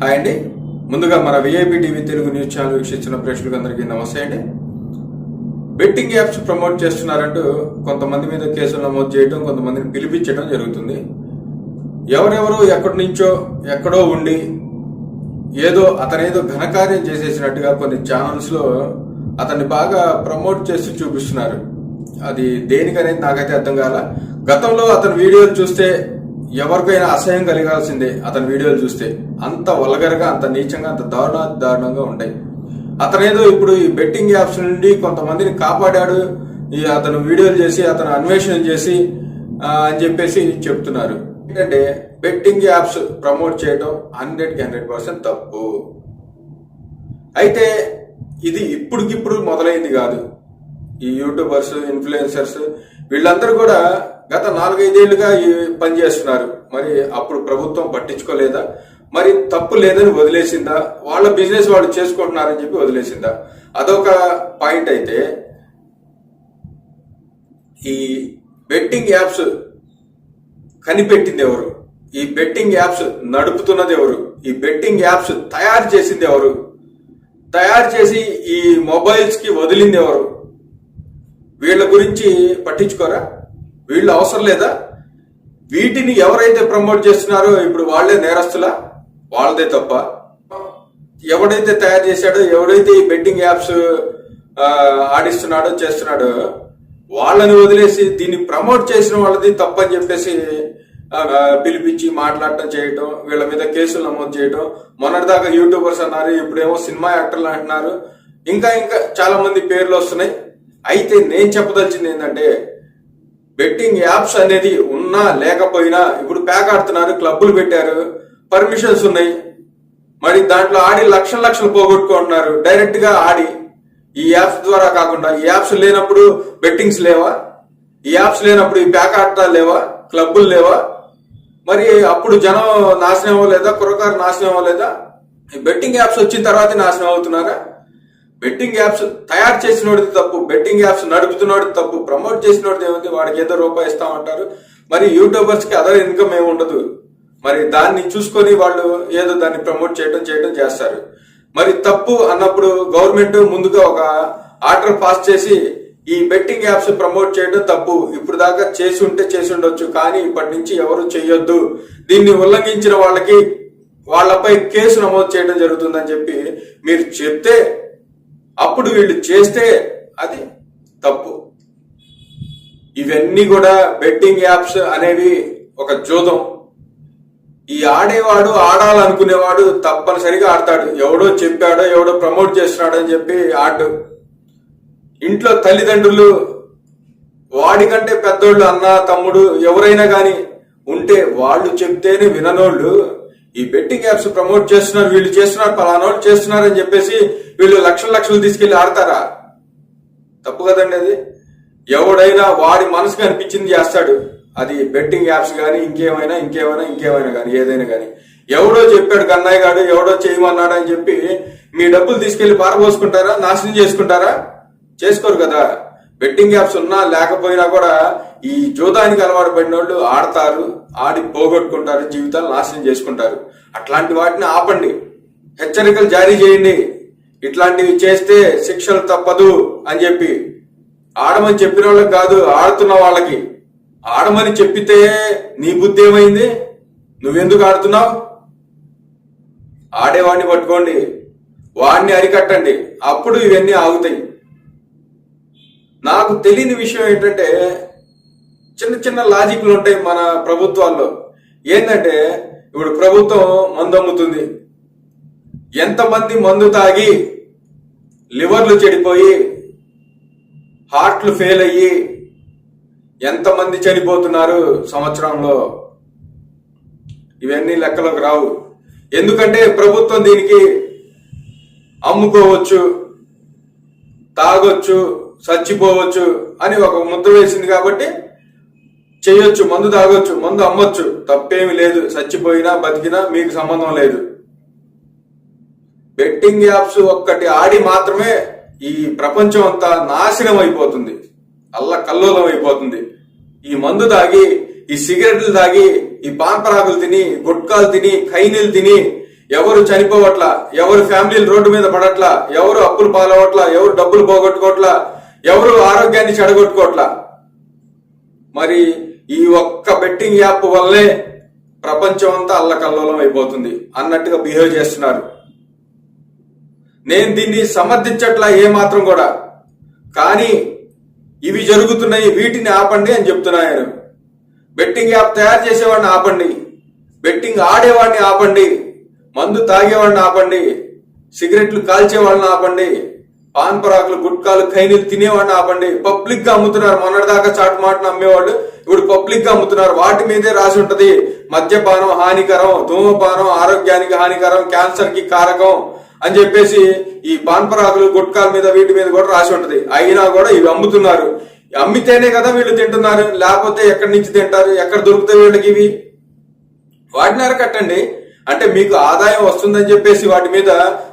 Hi అండి. ముందుగా మన VIP TV Telugu news channel వీక్షిస్తున్న ప్రేక్షకులకు అందరికీ నమస్తే అండి. బెట్టింగ్ యాప్స్ ప్రమోట్ చేస్తున్నారంటూ కొంతమంది మీద కేసులు నమోదు చేయడం కొంతమందిని పిలిపించడం జరుగుతుంది. ఎవరెవరు ఎక్కడి నుంచో ఎక్కడో ఉండి ఏదో అతనేదో ఘనకార్యం చేసేసినట్టుగా కొన్ని ఛానల్స్లో అతన్ని బాగా ప్రమోట్ చేసి చూపిస్తున్నారు. అది దేనికనేది నాకైతే అర్థం కాల. గతంలో అతని వీడియోలు చూస్తే ఎవరికైనా అసహ్యం కలిగాల్సిందే అతని వీడియోలు చూస్తే. అంత వల్గరగా అంత నీచంగా అంత దారుణ దారుణంగా ఉంటాయి. అతనేదో ఇప్పుడు ఈ బెట్టింగ్ యాప్స్ నుండి కొంతమందిని కాపాడాడు. ఈ అతను వీడియోలు చేసి అతను అన్వేషణ చేసి అని చెప్పేసి చెప్తున్నారు. ఏంటంటే బెట్టింగ్ యాప్స్ ప్రమోట్ చేయడం హండ్రెడ్కి హండ్రెడ్ పర్సెంట్ తప్పు. అయితే ఇది ఇప్పటికిప్పుడు మొదలైంది కాదు. ఈ యూట్యూబర్స్ ఇన్ఫ్లుయెన్సర్స్ వీళ్ళందరూ కూడా గత నాలుగైదేళ్ళుగా ఈ పని చేస్తున్నారు. మరి అప్పుడు ప్రభుత్వం పట్టించుకోలేదా? మరి తప్పు లేదని వదిలేసిందా? వాళ్ళ బిజినెస్ వాళ్ళు చేసుకుంటున్నారని చెప్పి వదిలేసిందా? అదొక పాయింట్ అయితే ఈ బెట్టింగ్ యాప్స్ కనిపెట్టింది ఎవరు? ఈ బెట్టింగ్ యాప్స్ నడుపుతున్నది ఎవరు? ఈ బెట్టింగ్ యాప్స్ తయారు చేసింది ఎవరు? తయారు చేసి ఈ మొబైల్స్కి వదిలింది ఎవరు? వీళ్ళ గురించి పట్టించుకోరా? వీళ్ళు అవసరం లేదా? వీటిని ఎవరైతే ప్రమోట్ చేస్తున్నారో ఇప్పుడు వాళ్ళే నేరస్తులా? వాళ్ళదే తప్ప. ఎవడైతే తయారు చేశాడో ఎవడైతే ఈ బెట్టింగ్ యాప్స్ ఆడిస్తున్నాడో చేస్తున్నాడో వాళ్ళని వదిలేసి దీన్ని ప్రమోట్ చేసిన వాళ్ళది తప్పని చెప్పేసి పిలిపించి మాట్లాడటం చేయటం వీళ్ళ మీద కేసులు నమోదు చేయటం. మొన్నటిదాకా యూట్యూబర్స్ అన్నారు ఇప్పుడేమో సినిమా యాక్టర్లు అంటున్నారు. ఇంకా ఇంకా చాలా మంది పేర్లు వస్తున్నాయి. అయితే నేను చెప్పదలిచింది ఏంటంటే బెట్టింగ్ యాప్స్ అనేది ఉన్నా లేకపోయినా ఇప్పుడు ప్యాక్ ఆడుతున్నారు క్లబ్బులు పెట్టారు పర్మిషన్స్ ఉన్నాయి. మరి దాంట్లో ఆడి లక్షల లక్షలు పోగొట్టుకుంటున్నారు డైరెక్ట్గా ఆడి. ఈ యాప్స్ ద్వారా కాకుండా ఈ యాప్స్ లేనప్పుడు బెట్టింగ్స్ లేవా? ఈ యాప్స్ లేనప్పుడు ఈ ప్యాక్ ఆడతా లేవా? క్లబ్బులు లేవా? మరి అప్పుడు జనం నాశనం అవ్వలేదా? కుర్రకారు నాశనం అవ్వలేదా? ఈ బెట్టింగ్ యాప్స్ వచ్చిన తర్వాత నాశనం అవుతున్నారా? బెట్టింగ్ యాప్స్ తయారు చేసినోడిది తప్పు బెట్టింగ్ యాప్స్ నడుపుతున్నోడి తప్పు ప్రమోట్ చేసినోడిది ఏముంది? వాడికి ఏదో రూపాయి ఇస్తామంటారు. మరి యూట్యూబర్స్కి అదర్ ఇన్కమ్ ఏమి ఉండదు మరి దాన్ని చూసుకొని వాళ్ళు ఏదో దాన్ని ప్రమోట్ చేయడం చేయడం చేస్తారు. మరి తప్పు అన్నప్పుడు గవర్నమెంట్ ముందుగా ఒక ఆర్డర్ పాస్ చేసి ఈ బెట్టింగ్ యాప్స్ ప్రమోట్ చేయడం తప్పు. ఇప్పుడు దాకా చేసి ఉంటే చేసి ఉండొచ్చు కానీ ఇప్పటి నుంచి ఎవరు చేయొద్దు దీన్ని ఉల్లంఘించిన వాళ్ళకి వాళ్ళపై కేసు నమోదు చేయడం జరుగుతుందని చెప్పి మీరు చెప్తే అప్పుడు వీళ్ళు చేస్తే అది తప్పు. ఇవన్నీ కూడా బెట్టింగ్ యాప్స్ అనేవి ఒక జూదం. ఈ ఆడేవాడు ఆడాలనుకునేవాడు తప్పనిసరిగా ఆడతాడు. ఎవడో చెప్పాడో ఎవడో ప్రమోట్ చేస్తున్నాడో అని చెప్పి ఆడు. ఇంట్లో తల్లిదండ్రులు వాడికంటే పెద్దోళ్ళు అన్న తమ్ముడు ఎవరైనా కానీ ఉంటే వాళ్ళు చెప్తేనే విననోళ్ళు ఈ బెట్టింగ్ యాప్స్ ప్రమోట్ చేస్తున్నారు వీళ్ళు చేస్తున్నారు పలానోళ్ళు చేస్తున్నారు అని చెప్పేసి వీళ్ళు లక్షల లక్షలు తీసుకెళ్ళి ఆడతారా? తప్పు కదండి అది. ఎవడైనా వాడి మనసుకు అనిపించింది చేస్తాడు. అది బెట్టింగ్ యాప్స్ కానీ ఇంకేమైనా ఇంకేమైనా ఇంకేమైనా కానీ ఏదైనా కానీ ఎవడో చెప్పాడు కన్నయ్య గారు ఎవడో చేయమన్నాడు అని చెప్పి మీ డబ్బులు తీసుకెళ్ళి పారబోసుకుంటారా నాశనం చేసుకుంటారా? చేసుకోరు కదా. బెట్టింగ్ యాప్స్ ఉన్నా లేకపోయినా కూడా ఈ జూదానికి అలవాటు పడిన వాళ్ళు ఆడతారు ఆడి పోగొట్టుకుంటారు జీవితాలు నాశనం చేసుకుంటారు. అట్లాంటి వాటిని ఆపండి. హెచ్చరికలు జారీ చేయండి. ఇట్లాంటివి చేస్తే శిక్షలు తప్పదు అని చెప్పి. ఆడమని చెప్పిన వాళ్ళకి కాదు ఆడుతున్న వాళ్ళకి. ఆడమని చెప్పితే నీ బుద్ధి ఏమైంది? నువ్వెందుకు ఆడుతున్నావు? ఆడేవాడిని పట్టుకోండి. వాడిని అరికట్టండి. అప్పుడు ఇవన్నీ ఆగుతాయి. నాకు తెలియని విషయం ఏంటంటే చిన్న చిన్న లాజిక్లు ఉంటాయి మన ప్రభుత్వాల్లో. ఏంటంటే ఇప్పుడు ప్రభుత్వం మందు అమ్ముతుంది ఎంతమంది మందు తాగి లివర్లు చెడిపోయి హార్ట్లు ఫెయిల్ అయ్యి ఎంతమంది చనిపోతున్నారు సంవత్సరంలో? ఇవన్నీ లెక్కలోకి రావు. ఎందుకంటే ప్రభుత్వం దీనికి అమ్ముకోవచ్చు తాగొచ్చు చచ్చిపోవచ్చు అని ఒక ముద్ర వేసింది కాబట్టి చేయొచ్చు మందు తాగొచ్చు మందు అమ్మొచ్చు. తప్పేమి లేదు. చచ్చిపోయినా బతికినా మీకు సంబంధం లేదు. బెట్టింగ్ యాప్స్ ఒక్కటి ఆడి మాత్రమే ఈ ప్రపంచం అంతా నాశనం అయిపోతుంది అల్ల కల్లోలం అయిపోతుంది ఈ మందు తాగి ఈ సిగరెట్లు తాగి ఈ పాన్పరాకులు తిని గుట్కాలు తిని ఖైనీలు తిని ఎవరు చనిపోవట్లా ఎవరు ఫ్యామిలీలు రోడ్డు మీద పడట్లా ఎవరు అప్పులు పాలవట్లా ఎవరు డబ్బులు పోగొట్టుకోవట్లా ఎవరు ఆరోగ్యాన్ని చెడగొట్టుకోవట్లా. మరి ఈ ఒక్క బెట్టింగ్ యాప్ వల్లే ప్రపంచం అంతా అల్లకల్లోలం అయిపోతుంది. అన్నట్టుగా బిహేవ్ చేస్తున్నారు. నేను దీన్ని సమర్థించట్లా ఏ మాత్రం కూడా. కానీ ఇవి జరుగుతున్నాయి వీటిని ఆపండి అని చెప్తున్నా నేను. బెట్టింగ్ యాప్ తయారు చేసేవాడిని ఆపండి. బెట్టింగ్ ఆడేవాడిని ఆపండి. మందు తాగేవాడిని ఆపండి. సిగరెట్లు కాల్చేవాడిని ఆపండి. పాన్ పరాకులు గుట్కాలు ఖైనీలు తినేవాడిని ఆపండి. పబ్లిక్గా అమ్ముతున్నారు. మొన్నటిదాకా చాటు మాటను అమ్మేవాళ్ళు. ఇప్పుడు పబ్లిక్గా అమ్ముతున్నారు. వాటి మీదే రాసి ఉంటది. మద్యపానం హానికరం ధూమపానం ఆరోగ్యానికి హానికరం క్యాన్సర్కి కారకం అని చెప్పేసి ఈ పాన్పరాకులు గుట్కాల మీద వీటి మీద కూడా రాసి ఉంటది. అయినా కూడా ఇవి అమ్ముతున్నారు. అమ్మితేనే కదా వీళ్ళు తింటున్నారు. లేకపోతే ఎక్కడి నుంచి తింటారు? ఎక్కడ దొరుకుతాయి వీళ్ళకి ఇవి? వాటిని అరికట్టండి. అంటే మీకు ఆదాయం వస్తుందని చెప్పేసి వాటి మీద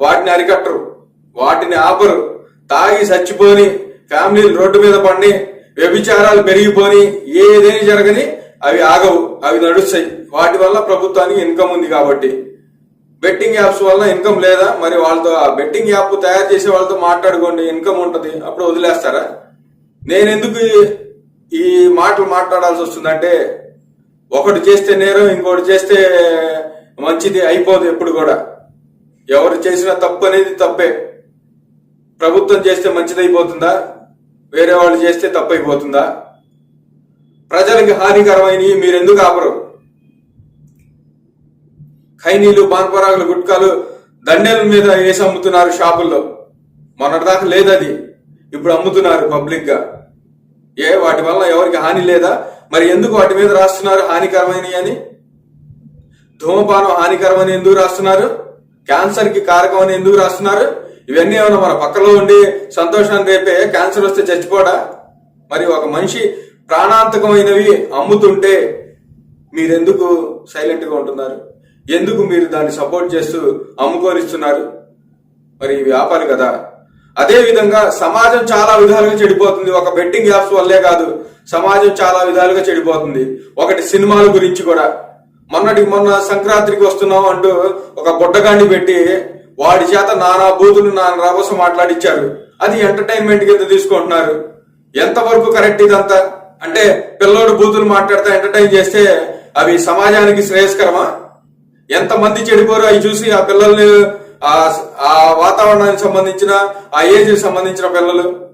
వాటిని అరికట్టరు. వాటిని ఆపరు. తాగి చచ్చిపోని ఫ్యామిలీలు రోడ్డు మీద పండి వ్యభిచారాలు పెరిగిపోని ఏదైనా జరగని అవి ఆగవు అవి నడుస్తాయి. వాటి వల్ల ప్రభుత్వానికి ఇన్కమ్ ఉంది కాబట్టి. బెట్టింగ్ యాప్స్ వల్ల ఇన్కమ్ లేదా? మరి వాళ్ళతో ఆ బెట్టింగ్ యాప్ తయారు చేసే వాళ్ళతో మాట్లాడుకోండి ఇన్కమ్ ఉంటుంది. అప్పుడు వదిలేస్తారా? నేను ఎందుకు ఈ- ఈ మాటలు మాట్లాడాల్సి వస్తుందంటే ఒకటి చేస్తే నేరం ఇంకోటి చేస్తే మంచిది అయిపోదు ఎప్పుడు కూడా. ఎవరు చేసిన తప్పు అనేది తప్పే. ప్రభుత్వం చేస్తే మంచిది అయిపోతుందా వేరే వాళ్ళు చేస్తే తప్పైపోతుందా? ప్రజలకి హానికరమైనవి మీరు ఎందుకు ఆపరు? ఖైనీలు పాన్పరాగులు గుట్కాలు దండెల మీద వేసి అమ్ముతున్నారు షాపుల్లో. మొన్నటిదాకా లేదు అది ఇప్పుడు అమ్ముతున్నారు పబ్లిక్గా. ఏ వాటి వల్ల ఎవరికి హాని లేదా? మరి ఎందుకు వాటి మీద రాస్తున్నారు హానికరమైనవి అని? ధూమపానం హానికరమని ఎందుకు రాస్తున్నారు? క్యాన్సర్కి కారకం అని ఎందుకు రాస్తున్నారు? ఇవన్నీ ఏమైనా మన పక్కలో ఉండి సంతోషాన్ని రేపే క్యాన్సర్ వస్తే చచ్చిపోడా? మరి ఒక మనిషి ప్రాణాంతకమైనవి అమ్ముతుంటే మీరెందుకు సైలెంట్గా ఉంటున్నారు? ఎందుకు మీరు దాన్ని సపోర్ట్ చేస్తూ అమ్ముకోనిస్తున్నారు? మరి వ్యాపారి కదా. అదే విధంగా సమాజం చాలా విధాలుగా చెడిపోతుంది. ఒక బెట్టింగ్ యాప్స్ వల్లే కాదు సమాజం చాలా విధాలుగా చెడిపోతుంది. ఒకటి సినిమాల గురించి కూడా. మొన్నటికి మొన్న సంక్రాంతికి వస్తున్నాం అంటూ ఒక బుడ్డగాండి పెట్టి వాడి చేత నానా బూతులు నానా రభస మాట్లాడిచ్చారు. అది ఎంటర్టైన్మెంట్ కింద తీసుకుంటున్నారు. ఎంతవరకు కరెక్ట్ ఇదంతా? అంటే పిల్లోడు బూతులు మాట్లాడితే ఎంటర్టైన్ చేస్తే అవి సమాజానికి శ్రేయస్కరమా? ఎంతమంది చెడిపోరు అవి చూసి ఆ పిల్లల్ని ఆ ఆ వాతావరణానికి సంబంధించిన ఆ ఏజ్ సంబంధించిన పిల్లలు?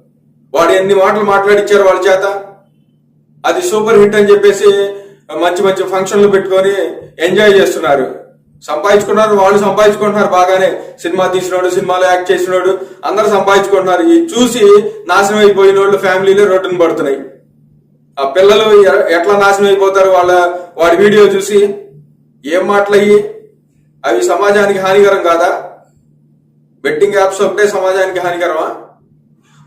వాడు ఎన్ని మాటలు మాట్లాడిచ్చారు వాళ్ళ చేత? అది సూపర్ హిట్ అని చెప్పేసి మంచి మంచి ఫంక్షన్లు పెట్టుకొని ఎంజాయ్ చేస్తున్నారు. సంపాదించుకున్నారు వాళ్ళు సంపాదించుకుంటున్నారు బాగానే సినిమా తీసినోడు సినిమాలో యాక్ట్ చేసినోడు అందరు సంపాదించుకుంటున్నారు. ఇది చూసి నాశనం అయిపోయిన వాళ్ళు ఫ్యామిలీలో రోడ్డును పడుతున్నాయి. ఆ పిల్లలు ఎట్లా నాశనం అయిపోతారు వాళ్ళ వాడి వీడియో చూసి ఏం మాటలయ్యి? అవి సమాజానికి హానికరం కాదా? బెట్టింగ్ యాప్స్ ఒకటే సమాజానికి హానికరమా?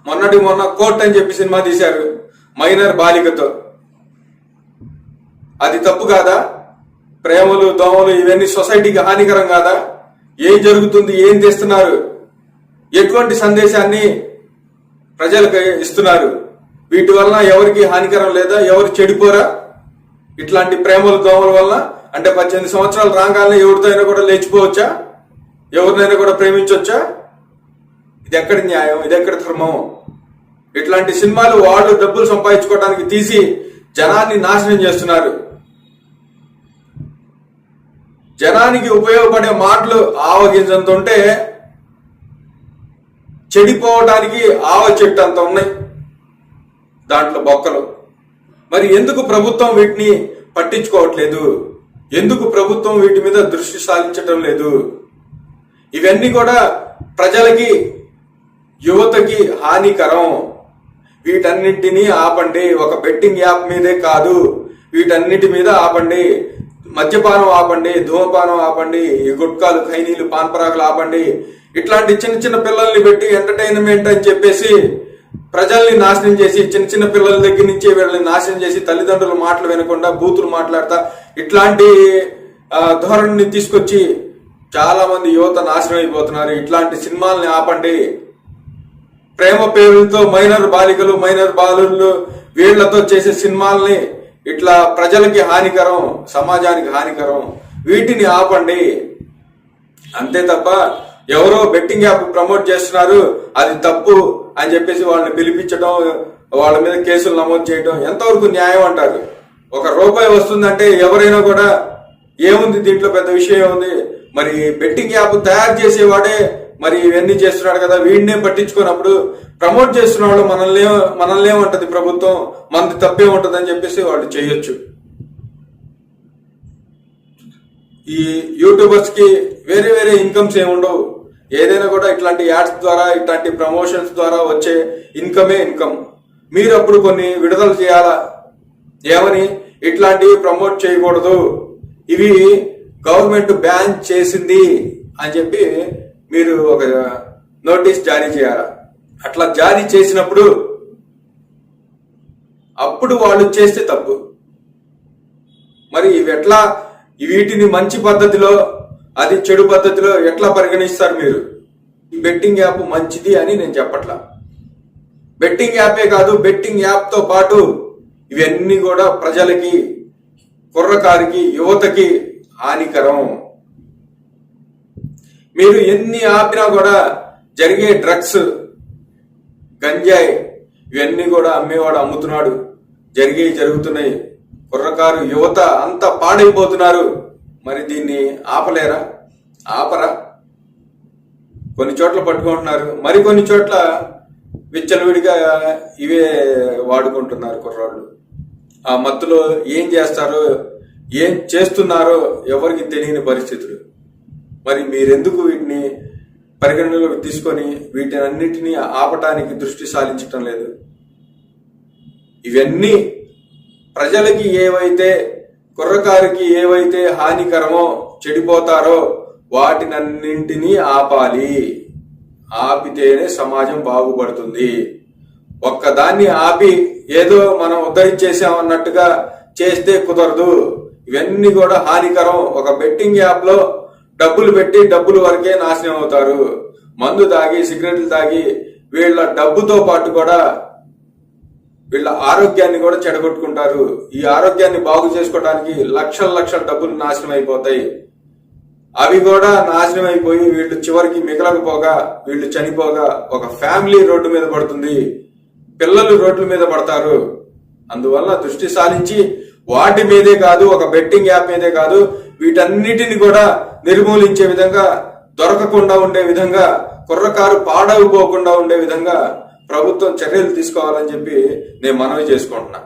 మొన్నటి మొన్న కోర్ట్ అని చెప్పి సినిమా తీశారు మైనర్ బాలికతో. అది తప్పు కాదా? ప్రేమలు దోమలు ఇవన్నీ సొసైటీకి హానికరం కాదా? ఏం జరుగుతుంది? ఏం తెస్తున్నారు ఎటువంటి సందేశాన్ని ప్రజలకు ఇస్తున్నారు? వీటి వలన ఎవరికి హానికరం లేదా? ఎవరు చెడిపోరా? ఇట్లాంటి ప్రేమలు దోమల వల్ల అంటే పద్దెనిమిది సంవత్సరాలు రాగానే ఎవరితో కూడా లేచిపోవచ్చా? ఎవరినైనా కూడా ప్రేమించవచ్చా ఇది ఎక్కడ న్యాయం? ఇది ఎక్కడ ధర్మం? ఇట్లాంటి సినిమాలు వాళ్ళు డబ్బులు సంపాదించుకోవడానికి తీసి జనాన్ని నాశనం చేస్తున్నారు. జనానికి ఉపయోగపడే మాటలు ఆవగింజంత ఉంటే చెడిపోవడానికి ఆవ చెట్టు అంత ఉన్నాయి. దాంట్లో బొక్కలు. మరి ఎందుకు ప్రభుత్వం వీటిని పట్టించుకోవట్లేదు? ఎందుకు ప్రభుత్వం వీటి మీద దృష్టి సారించడం లేదు? ఇవన్నీ కూడా ప్రజలకి యువతకి హానికరం. వీటన్నిటినీ ఆపండి. ఒక బెట్టింగ్ యాప్ మీదే కాదు. వీటన్నిటి మీద ఆపండి. మద్యపానం ఆపండి ధూమపానం ఆపండి ఈ గుట్కాలు ఖైనీలు పాన్పరాకులు ఆపండి. ఇట్లాంటి చిన్న చిన్న పిల్లల్ని పెట్టి ఎంటర్టైన్మెంట్ అని చెప్పేసి ప్రజల్ని నాశనం చేసి చిన్న చిన్న పిల్లల దగ్గర నుంచి వీళ్ళని నాశనం చేసి తల్లిదండ్రుల మాటలు వినకుండా బూతులు మాట్లాడతా ఇట్లాంటి ధోరణిని తీసుకొచ్చి చాలా మంది యువత నాశనం అయిపోతున్నారు. ఇట్లాంటి సినిమాల్ని ఆపండి. ప్రేమ పేరుతో మైనర్ బాలికలు మైనర్ బాలుళ్ళు వీళ్ళతో చేసే సినిమాల్ని ఇట్లా ప్రజలకి హానికరం సమాజానికి హానికరం వీటిని ఆపండి. అంతే తప్ప ఎవరో బెట్టింగ్ యాప్ ప్రమోట్ చేస్తున్నారు అది తప్పు అని చెప్పేసి వాళ్ళని పిలిపించడం వాళ్ళ మీద కేసులు నమోదు చేయడం ఎంతవరకు న్యాయం అంటారు? ఒక రూపాయి వస్తుందంటే ఎవరైనా కూడా ఏముంది దీంట్లో పెద్ద విషయం ఏముంది? మరి బెట్టింగ్ యాప్ తయారు చేసేవాడే మరి ఇవన్నీ చేస్తున్నాడు కదా వీడినే పట్టించుకున్నప్పుడు ప్రమోట్ చేస్తున్న వాళ్ళు మనల్ని మనల్ని ఏమంటది ప్రభుత్వం మనది తప్పే ఉంటది అని చెప్పేసి వాళ్ళు చేయొచ్చు. ఈ యూట్యూబర్స్కి వేరే వేరే ఇన్కమ్స్ ఏమి ఉండవు. ఏదైనా కూడా ఇట్లాంటి యాడ్స్ ద్వారా ఇట్లాంటి ప్రమోషన్స్ ద్వారా వచ్చే ఇన్కమే ఇన్కమ్ మీరు అప్పుడు కొన్ని విడుదల చేయాలా? ఏమని? ఇట్లాంటివి ప్రమోట్ చేయకూడదు. ఇవి గవర్నమెంట్ బ్యాన్ చేసింది అని చెప్పి మీరు ఒక నోటీస్ జారీ చేయాలా? అట్లా జారీ చేసినప్పుడు అప్పుడు వాళ్ళు చేస్తే తప్పు. మరి ఇవి ఎట్లా వీటిని మంచి పద్ధతిలో అది చెడు పద్ధతిలో ఎట్లా పరిగణిస్తారు మీరు? ఈ బెట్టింగ్ యాప్ మంచిది అని నేను చెప్పట్లా. బెట్టింగ్ యాపే కాదు బెట్టింగ్ యాప్తో పాటు ఇవన్నీ కూడా ప్రజలకి కుర్రకారికి యువతకి హానికరం. మీరు ఎన్ని ఆపినా కూడా జరిగే డ్రగ్స్ గంజాయి ఇవన్నీ కూడా అమ్మేవాడు అమ్ముతున్నాడు. జరిగేవి జరుగుతున్నాయి కుర్రకారు యువత అంతా పాడైపోతున్నారు. మరి దీన్ని ఆపలేరా? ఆపరా? కొన్ని చోట్ల పట్టుకుంటున్నారు. మరి కొన్ని చోట్ల విచ్చలవిడిగా ఇవే వాడుకుంటున్నారు కుర్రాళ్ళు. ఆ మత్తులో ఏం చేస్తారో ఏం చేస్తున్నారో ఎవరికి తెలియని పరిస్థితులు. మరి మీరెందుకు వీటిని పరిగణనలోకి తీసుకొని వీటిని అన్నింటినీ ఆపటానికి దృష్టి సారించటం లేదు? ఇవన్నీ ప్రజలకి ఏవైతే కుర్రకారికి ఏవైతే హానికరమో చెడిపోతారో వాటినన్నింటినీ ఆపాలి. ఆపితేనే సమాజం బాగుపడుతుంది. ఒక్కదాన్ని ఆపి ఏదో మనం ఉద్ధరించేసామన్నట్టుగా చేస్తే కుదరదు. ఇవన్నీ కూడా హానికరం. ఒక బెట్టింగ్ యాప్లో డబ్బులు పెట్టి డబ్బులు వరకే నాశనం అవుతారు. మందు తాగి సిగరెట్లు తాగి వీళ్ళ డబ్బుతో పాటు కూడా వీళ్ళ ఆరోగ్యాన్ని కూడా చెడగొట్టుకుంటారు. ఈ ఆరోగ్యాన్ని బాగు చేసుకోవడానికి లక్షల లక్షల డబ్బులు నాశనం అయిపోతాయి. అవి కూడా నాశనం అయిపోయి వీళ్ళు చివరికి మిగలకపోగా వీళ్ళు చనిపోగా ఒక ఫ్యామిలీ రోడ్డు మీద పడుతుంది. పిల్లలు రోడ్ల మీద పడతారు. అందువల్ల దృష్టి సాధించి వాటి మీదే కాదు ఒక బెట్టింగ్ యాప్ మీదే కాదు వీటన్నిటిని కూడా నిర్మూలించే విధంగా దొరకకుండా ఉండే విధంగా కుర్రకారు పాడవుపోకుండా ఉండే విధంగా ప్రభుత్వం చర్యలు తీసుకోవాలని చెప్పి నేను మనవి చేసుకుంటున్నా.